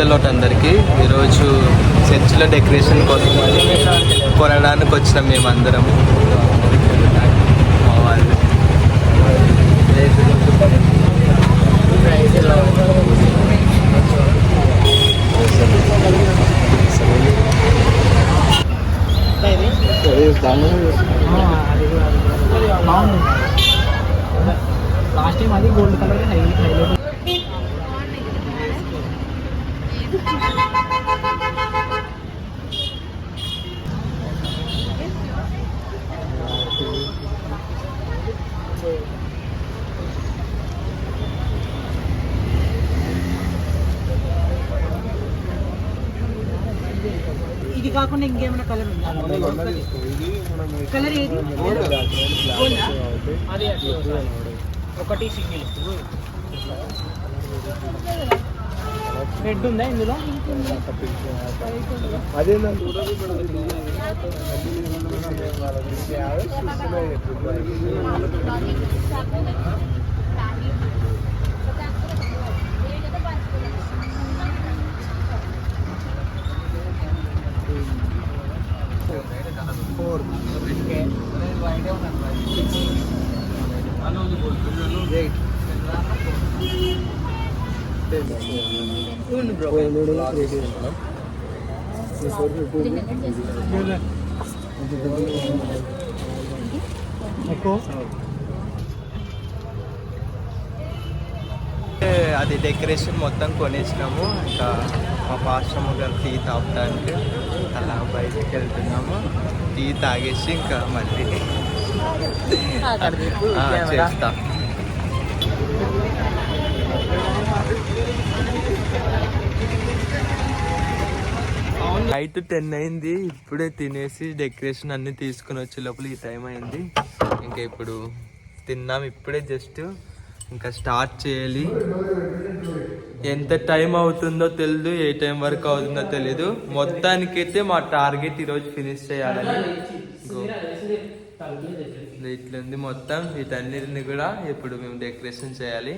Praise అందరికి. ఈరోజు చర్చిలో డెకరేషన్ కోసం కొనడానికి వచ్చినాం మేమందరం. వాళ్ళు. లాస్ట్ టైం అది గోల్డ్ కలర్ హైలైట్ ఇది కాకుండా ఇంకేమైనా కలర్ ఉందా? కలర్ ఏది? అదే ఒకటి సింగిల్. రెడ్ ఉందా ఇందులో? ఎక్కువ అది డెకరేషన్ మొత్తం కొనేసినాము ఇంకా మా పాశ్రమ గారు టీ తాపడానికి అలా బయటికి వెళ్తున్నాము. టీ తాగేసి ఇంకా మళ్ళీ ఆ, చేస్తా. నైట్ టెన్ అయింది. ఇప్పుడే తినేసి డెకరేషన్ అన్ని తీసుకుని వచ్చే లోపల ఈ టైం అయింది. ఇంకా ఇప్పుడు తిన్నాం. ఇప్పుడే జస్ట్ ఇంకా స్టార్ట్ చేయాలి. ఎంత టైం అవుతుందో తెలియదు ఏ టైం వరకు అవుతుందో తెలీదు. మొత్తానికైతే మా టార్గెట్ ఈరోజు ఫినిష్ చేయాలని. ఇట్లుంది మొత్తం వీటన్నిటిని కూడా ఇప్పుడు మేము డెకరేషన్ చేయాలి.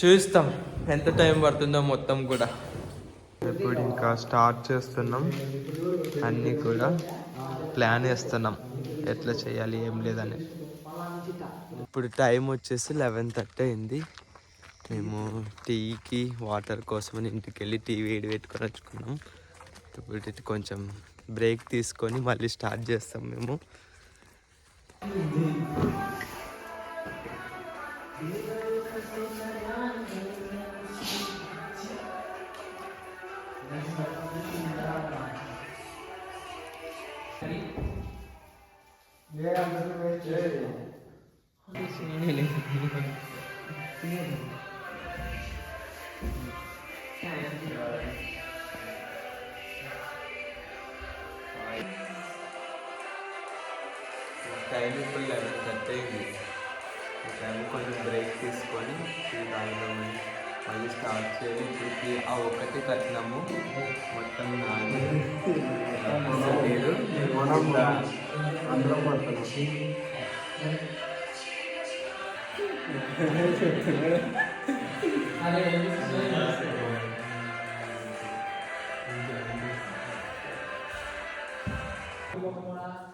చూస్తాం ఎంత టైం పడుతుందో మొత్తం కూడా. ఇప్పుడు ఇంకా స్టార్ట్ చేస్తున్నాం. అన్నీ కూడా ప్లాన్ వేస్తున్నాం ఎట్లా చేయాలి ఏం లేదని. ఇప్పుడు టైం వచ్చేసి లెవెన్ థర్టీ అయింది. మేము టీకి వాటర్ కోసమని ఇంటికి వెళ్ళి టీ వేడి పెట్టుకొని వచ్చుకున్నాం. ఇప్పుడు ఇది కొంచెం బ్రేక్ తీసుకొని మళ్ళీ స్టార్ట్ చేస్తాం మేము. టైం ఇప్పుడు లెవెన్ థర్టీ అయింది ఈ టైం కొంచెం బ్రేక్ తీసుకొని టీ తాగుదామని మళ్ళీ స్టార్ట్ చేయాలి ఇప్పుడు టీ ఆ ఒకటి కట్టినాము మొత్తం నాది లేదు అందరం పడుతున్నాం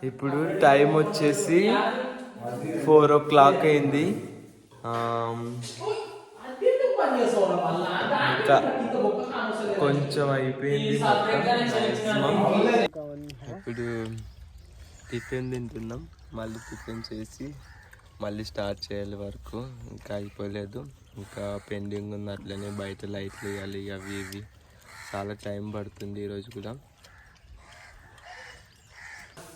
ఇప్పుడు టైం వచ్చేసి ఫోర్ ఓ క్లాక్ అయింది. ఇంకా కొంచెం అయిపోయింది మొత్తం ఇప్పుడు టిఫిన్ తింటున్నాం. మళ్ళీ టిఫిన్ చేసి మళ్ళీ స్టార్ట్ చేయాలి వరకు. ఇంకా అయిపోలేదు. ఇంకా పెండింగ్ ఉంది అట్లనే బయట లైట్లు వేయాలి అవి ఇవి. చాలా టైం పడుతుంది ఈరోజు కూడా.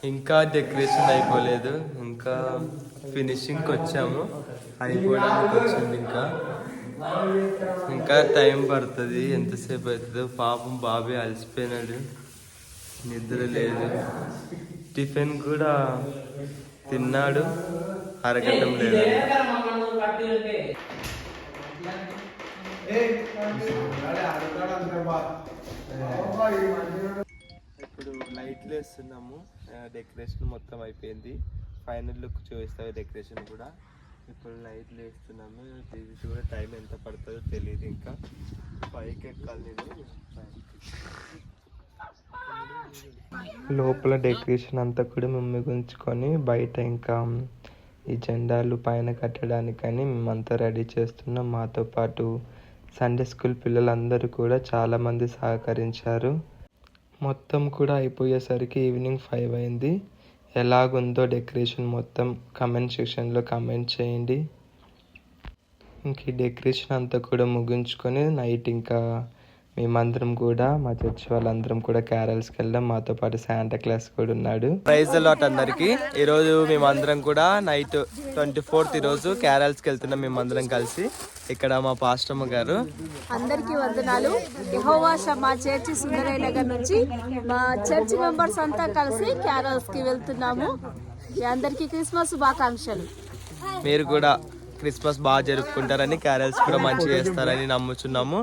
ఇంకా డెకరేషన్ అయిపోలేదు ఇంకా ఫినిషింగ్కి వచ్చాము అయిపోవడానికి వచ్చింది ఇంకా ఇంకా టైం పడుతుంది ఎంతసేపు అవుతుందో పాపం బాబే అలసిపోయినాడు నిద్ర లేదు టిఫిన్ కూడా తిన్నాడు అరగటం లేదు లైట్లు వేస్తున్నాము. డెకరేషన్ మొత్తం అయిపోయింది. ఫైనల్ లుక్ చూపిస్తావు డెకరేషన్ కూడా. ఇప్పుడు లైట్లు వేస్తున్నాము. ఇది కూడా టైం ఎంత పడుతుందో తెలియదు ఇంకా. పైకి ఎక్కాలి నేను. లోపల డెకరేషన్ అంతా కూడా మేము మిగుంచుకొని బయట ఇంకా ఈ జెండాలు పైన కట్టడానికని మేమంతా రెడీ చేస్తున్నాం. మాతో పాటు సండే స్కూల్ పిల్లలందరూ కూడా చాలామంది సహకరించారు. మొత్తం కూడా అయిపోయేసరికి ఈవినింగ్ ఫైవ్ అయింది. ఎలాగుందో డెకరేషన్ మొత్తం కమెంట్ సెక్షన్లో కమెంట్ చేయండి. ఇంక ఈ డెకరేషన్ అంతా కూడా ముగించుకొని నైట్ ఇంకా మేమందరం కూడా మా చర్చి వాళ్ళందరం కూడా క్యారల్స్కి వెళ్ళాం మాతో పాటు శాంటా క్లాస్ కూడా ఉన్నాడు. ప్రైజ్ లాట్ అందరికి. ఈ రోజు మేమందరం కూడా నైట్ ట్వంటీ ఫోర్త్ ఈ రోజు క్యారల్స్కి వెళ్తున్నాం మేమందరం కలిసి. ఇక్కడ మా పాస్టమ్మ గారు. అందరికీ వందనాలు. యెహోవా మా చర్చి సుందరయ్య నగర్ నుంచి మా చర్చి మెంబర్స్ అంతా కలిసి క్యారల్స్కి వెళ్తున్నాము. అందరికీ క్రిస్మస్ శుభాకాంక్షలు. మీరు కూడా క్రిస్మస్ బాగా జరుపుకుంటారని క్యారల్స్ కూడా మంచిగా చేస్తారని నమ్ముచున్నాము.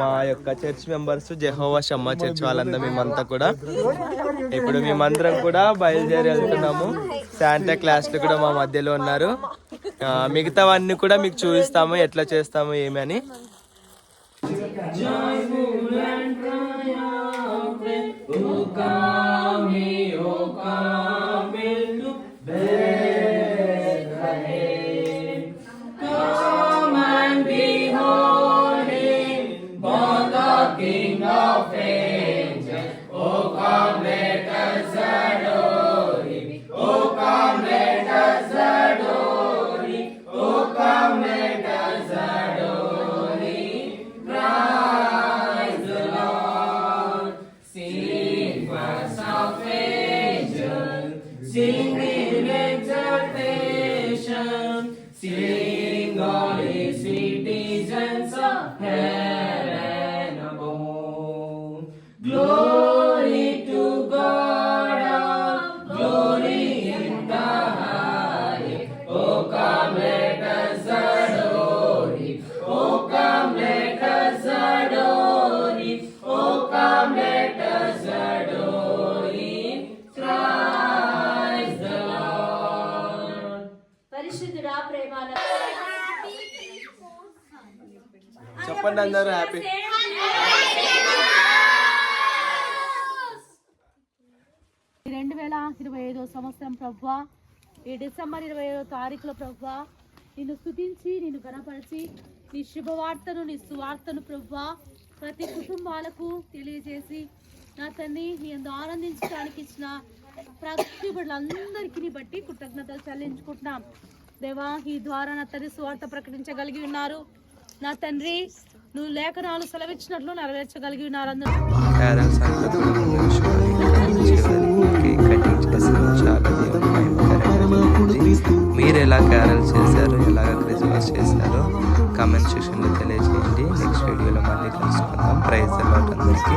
మా యొక్క church members Jehovah Shammah church వాళ్ళంతా మేమంతా కూడా. ఇప్పుడు మేమందరం కూడా బయలుదేరి వెళ్తున్నాము. శాంటా క్లాస్ కూడా మా మధ్యలో ఉన్నారు. మిగతావన్నీ కూడా మీకు చూపిస్తాము ఎట్లా చేస్తాము ఏమి అని. అందరూ హ్యాపీ. రెండు వేల ఇరవై ఐదో సంవత్సరం ప్రవ్వా ఈ డిసెంబర్ ఇరవై ఐదో తారీఖులో ప్రభా నిన్ను స్థుతించి నిన్ను గణపరిచి నీ శుభవార్తను నీ సువార్తను ప్రవ్వా ప్రతి కుటుంబాలకు తెలియజేసి నా తండ్రి నీ అందు ఆనందించడానికి ఇచ్చిన ప్రతి బిడ్డలందరికీ బట్టి కృతజ్ఞతలు చెల్లించుకుంటున్నాం. దేవా ఈ ద్వారా నా తండ్రి సువార్త ప్రకటించగలిగి ఉన్నారు. నా తండ్రి నువ్వు లేఖనాలు సెలవిచ్చినట్లు నెరవేర్చగలిగి ఉన్నారు అందరూ క్యారల్స్ చేశారు మీరు ఎలా క్యారల్స్ చేశారో ఎలాగ క్రిస్మస్ చేశారో కామెంట్ సెక్షన్లో తెలియజేయండి. నెక్స్ట్ వీడియోలో మళ్ళీ కలుసుకుందాం. ప్రైజ్ అలాట్ అందరికీ.